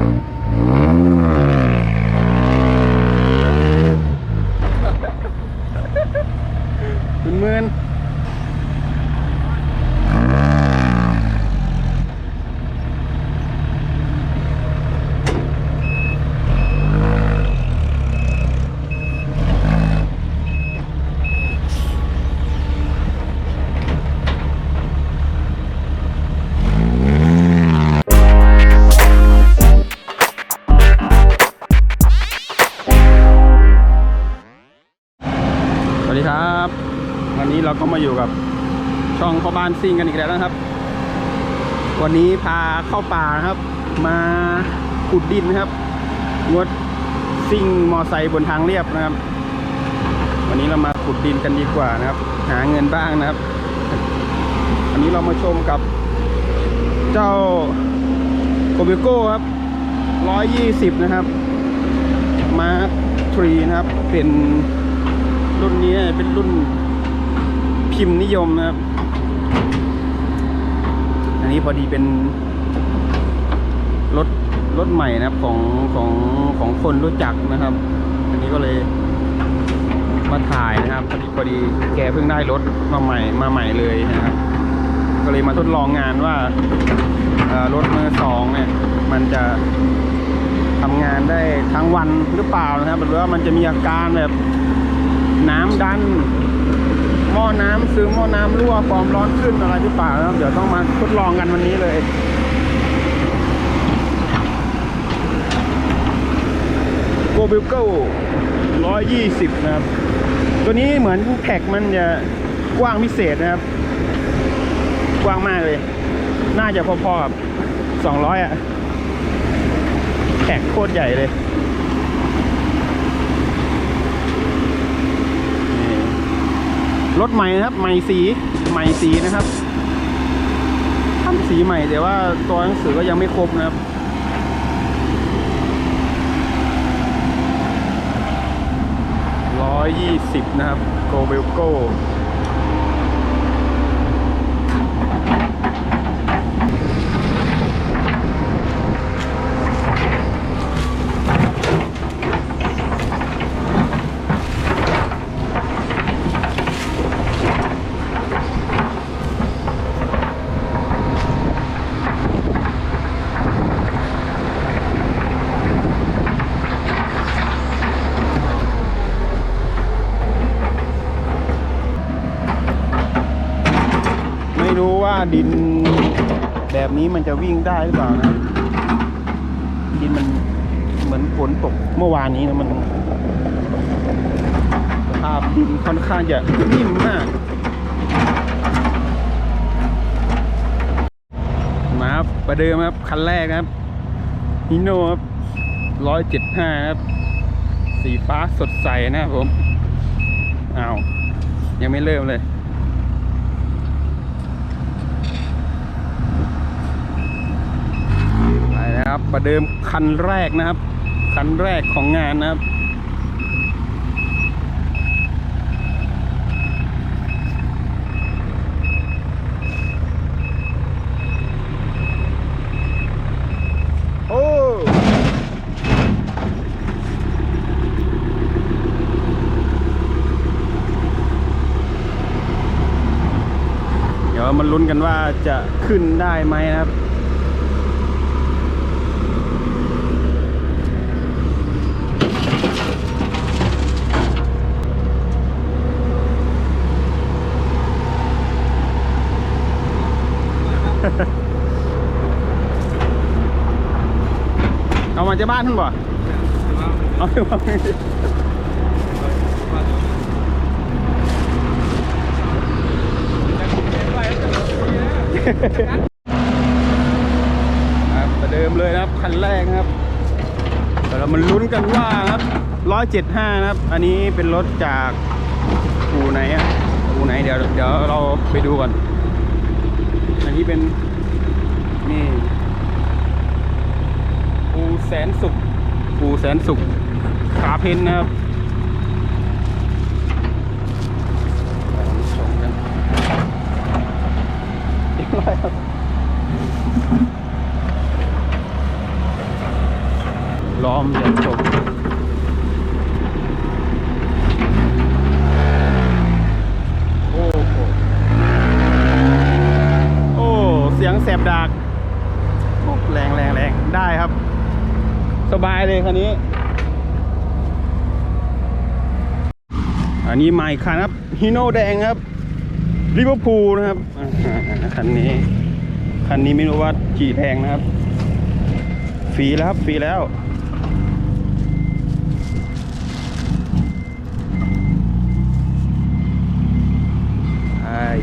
เช่องพ่อบ้านซิ่งกันอีกแล้วนะครับ วันนี้พาเข้าป่านะครับ มาขุดดินนะครับ งดซิ่งมอไซค์บนทางเรียบนะครับ วันนี้เรามาขุดดินกันดีกว่านะครับ หาเงินบ้างนะครับวันนี้เรามาชมกับเจ้าโกเบโก้ครับร้อยยี่สิบนะครับ มาทรีนะครับ เป็นรุ่นนี้เป็นรุ่นพิมพ์นิยมนะครับ อันนี้พอดีเป็นรถรถใหม่นะครับของของของคนรู้จักนะครับ อันนี้ก็เลยมาถ่ายนะครับ พอดีพอดีแกเพิ่งได้รถมาใหม่มาใหม่เลยนะครับ ก็เลยมาทดลองงานว่าเอ่อรถมือสองเนี่ย มันจะทำงานได้ทั้งวันหรือเปล่านะครับหรือว่ามันจะมีอาการแบบน้ำดัน หม้อน้ำซึมหม้อน้ำรั่วความร้อนขึ้นอะไรหรือเปล่านะครับเดี๋ยวต้องมาทดลองกันวันนี้เลยโกบิลเกิลร้อยยี่สิบนะครับ ตัวนี้เหมือนแท็กมันจะกว้างพิเศษนะครับ กว้างมากเลย น่าจะพอๆกับสองร้อยอะแท็กโคตรใหญ่เลย รถใหม่นะครับ ใหม่สีใหม่สีนะครับทำสีใหม่แต่ว่าตัวหนังสือก็ยังไม่ครบนะครับร้อยยี่สิบนะครับโกเบลโก้ ไม่รู้ว่าดิน แบบนี้มันจะวิ่งได้หรือเปล่านะดินมันเหมือนฝนตกเมื่อวานนี้นะมันสภาพดินค่อนข้างจะนิ่มมากมาครับประเดิมครับ คันแรกนะครับฮิโนครับร้อยเจ็ดห้าครับ สีฟ้าสดใสนะครับผมอ้าว ยังไม่เริ่มเลย ไป นะครับประเดิมคันแรกนะครับ คันแรกของงานนะครับ โอ้เดี๋ยวมาลุ้นกันว่าจะขึ้นได้ไหมนะครับ เอามาจากบ้านท่านบ่เอาไปวางครับประเดิมเลยนะครับคันแรกนะครับเดี๋ยวเรามาลุ้นกันว่าครับร้อยเจ็ดห้านะครับ อันนี้เป็นรถจากอูไหนอะอูไหนเดี๋ยวเดี๋ยวเราไปดูก่อน อันนี้เป็นนี่ปูแสนสุขปูแสนสุขขาเพนนะครับชมกันเรียบร้อยครับล้อมจะจบโอ้โหโอ้ เสียงแสบดากโอ้แรงแรงแรงได้ ครับ สบายเลยคันนี้ อันนี้ใหม่คันครับฮีโน่แดงครับลิเวอร์พูลนะครับคันนี้คันนี้ไม่รู้ว่ากี่แพงนะครับฟรีแล้วครับฟรีแล้ว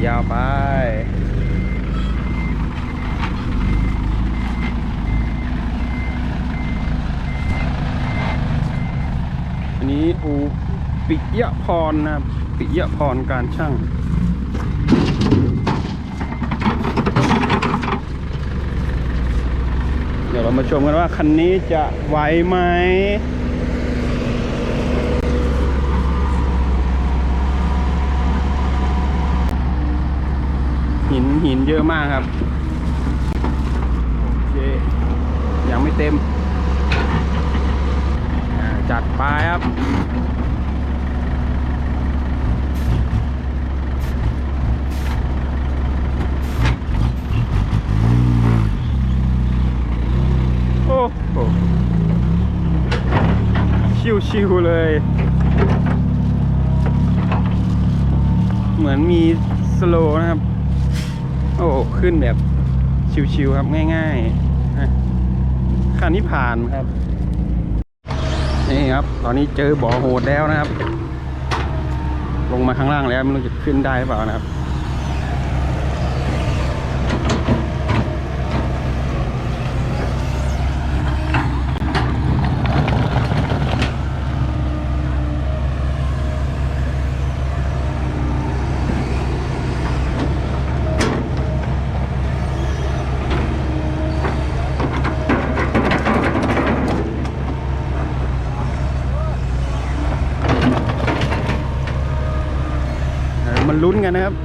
ยาวไป อั นี้อูปิยะพรนะครับปิยะพรการช่างเดี๋ยวเรามาชมกันว่าคันนี้จะไหวไหมหินหินเยอะมากครับ โอเค ยังไม่เต็ม จัดไปครับ โอ้โหชิวๆเลย เหมือนมีสโลนะครับ โอ้ขึ้นแบบชิวๆครับง่ายๆคันนี้ผ่านครับ นี่ครับ ตอนนี้เจอบ่อโหดแล้วนะครับ ลงมาข้างล่างแล้วไม่รู้จะขึ้นได้หรือเปล่านะครับ กันนะครับ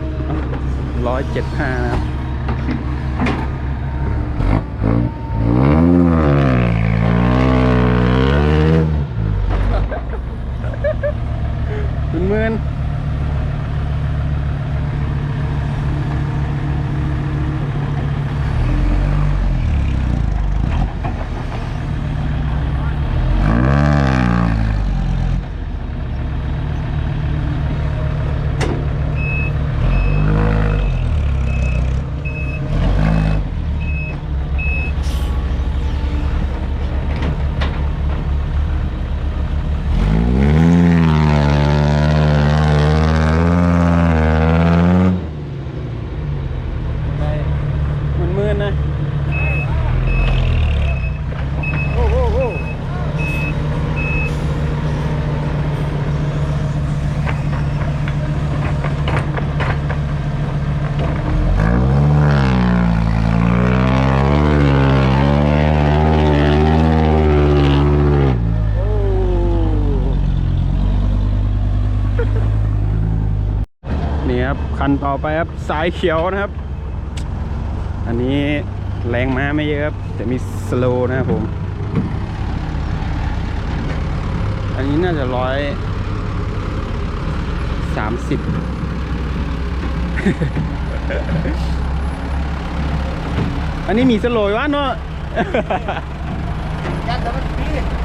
ร้อยเจ็ดห้านะครับหมื่นหมื่ นะ โอ้โหโอ้นี่ครับ คันต่อไปครับ สายเขียวนะครับ อันนี้แรงม้าไม่เยอะครับ แต่มีสโลนะครับผม อันนี้น่าจะร้อยสามสิบอันนี้มีสโลว์อยู่วะเนาะ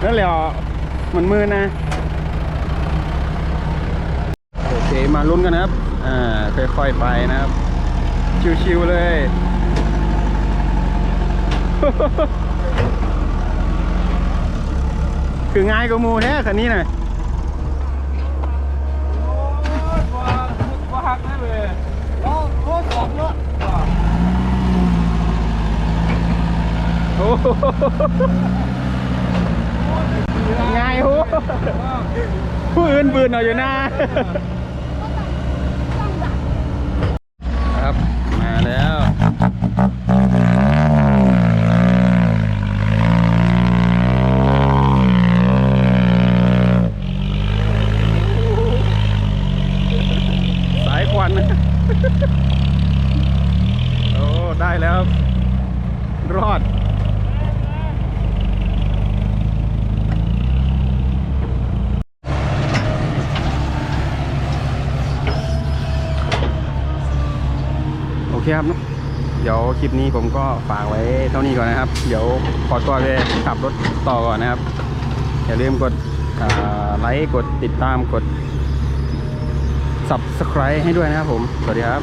นั่นแหละมันมือนะ โอเคมาลุ้นกันนะครับ อ่า ค่อยๆไปนะครับ ชิวๆเลย คือง่ายกว่ามูแท้คันนี้น่ะว่าหักได้เลยโอ้โหง่ายโหผู้อื่นบืนเอาอยู่หน้า แล้ว รอดโอเคครับเนาะเดี๋ยวคลิปนี้ผมก็ฝากไว้เท่านี้ก่อนนะครับ เดี๋ยวขอตัวไปขับรถต่อก่อนนะครับ อย่าลืมกดไลค์กดติดตามกด subscribe ให้ด้วยนะครับผม สวัสดีครับ